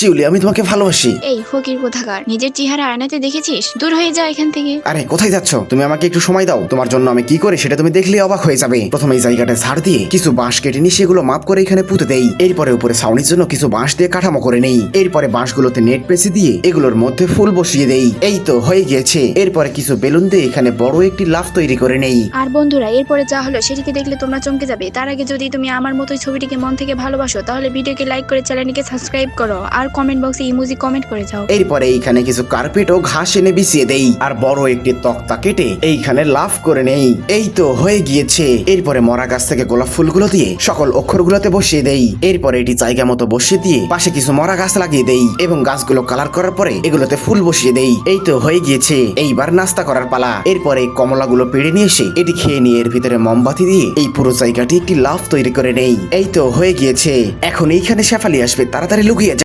শিউলি আমি তোমাকে ভালোবাসি। এই ফকির কোথাকার? নিজের চেহারা আয়নাতে দেখেছিস? দূর হয়ে যা এখান থেকে। আরে কোথায় যাচ্ছ? তুমি আমাকে একটু সময় দাও। তোমার জন্য আমি কি করে সেটা তুমি দেখলে অবাক হয়ে যাবে। প্রথমে এই জায়গাটা ঝাড় দিয়ে কিছু বাঁশ কেটে নিয়ে সেগুলো মাপ করে এখানে পুঁতে দেই। এরপরে উপরে ছাউনির জন্য কিছু বাঁশ দিয়ে কাঠামো করে নেই। এরপরে বাঁশগুলোতে নেট পেঁচে দিয়ে এগুলোর মধ্যে ফুল বসিয়ে দেই। এই তো হয়ে গিয়েছে। এরপরে কিছু বেলুন দিয়ে এখানে বড় একটি লাফ তৈরি করে নেই। আর বন্ধুরা এরপরে যা হলো সেটিকে দেখলে তোমরা চমকে যাবে। তার আগে যদি তুমি আমার মতো ছবিটিকে মন থেকে ভালোবাসো তাহলে ভিডিওকে লাইক করে চ্যানেলটিকে সাবস্ক্রাইব করো। আর কমেন্ট বক্সে ইমোজি কমেন্ট করে যাও। এরপরে এইখানে কিছু কার্পেট ও ঘাস এনে বিছিয়ে দেই। আর বড় একটি তক্তা কেটে এইখানে লাফ করে নেই। এই তো হয়ে গিয়েছে। এরপরে মরা গাছ থেকে গোলাপ ফুলগুলো দিয়ে সকল অক্ষরগুলোতে বসিয়ে দেই। এরপরে এটি জায়গা মতো বসিয়ে দিয়ে পাশে কিছু মরা গাছ লাগিয়ে দেই এবং গাছগুলো কালার করার পরে এগুলোতে ফুল বসিয়ে দেই। এই তো হয়ে গিয়েছে। এইবার নাস্তা করার পালা। এরপরে কমলাগুলো পেড়ে নিয়ে এসে এটি খেয়ে নিয়ে এর ভিতরে মোমবাতি দিয়ে এই পুরো জায়গাটি একটি লাফ তৈরি করে নেই। এই তো হয়ে গিয়েছে। এখন এইখানে শেফালি আসবে। তাড়াতাড়ি লুকিয়ে।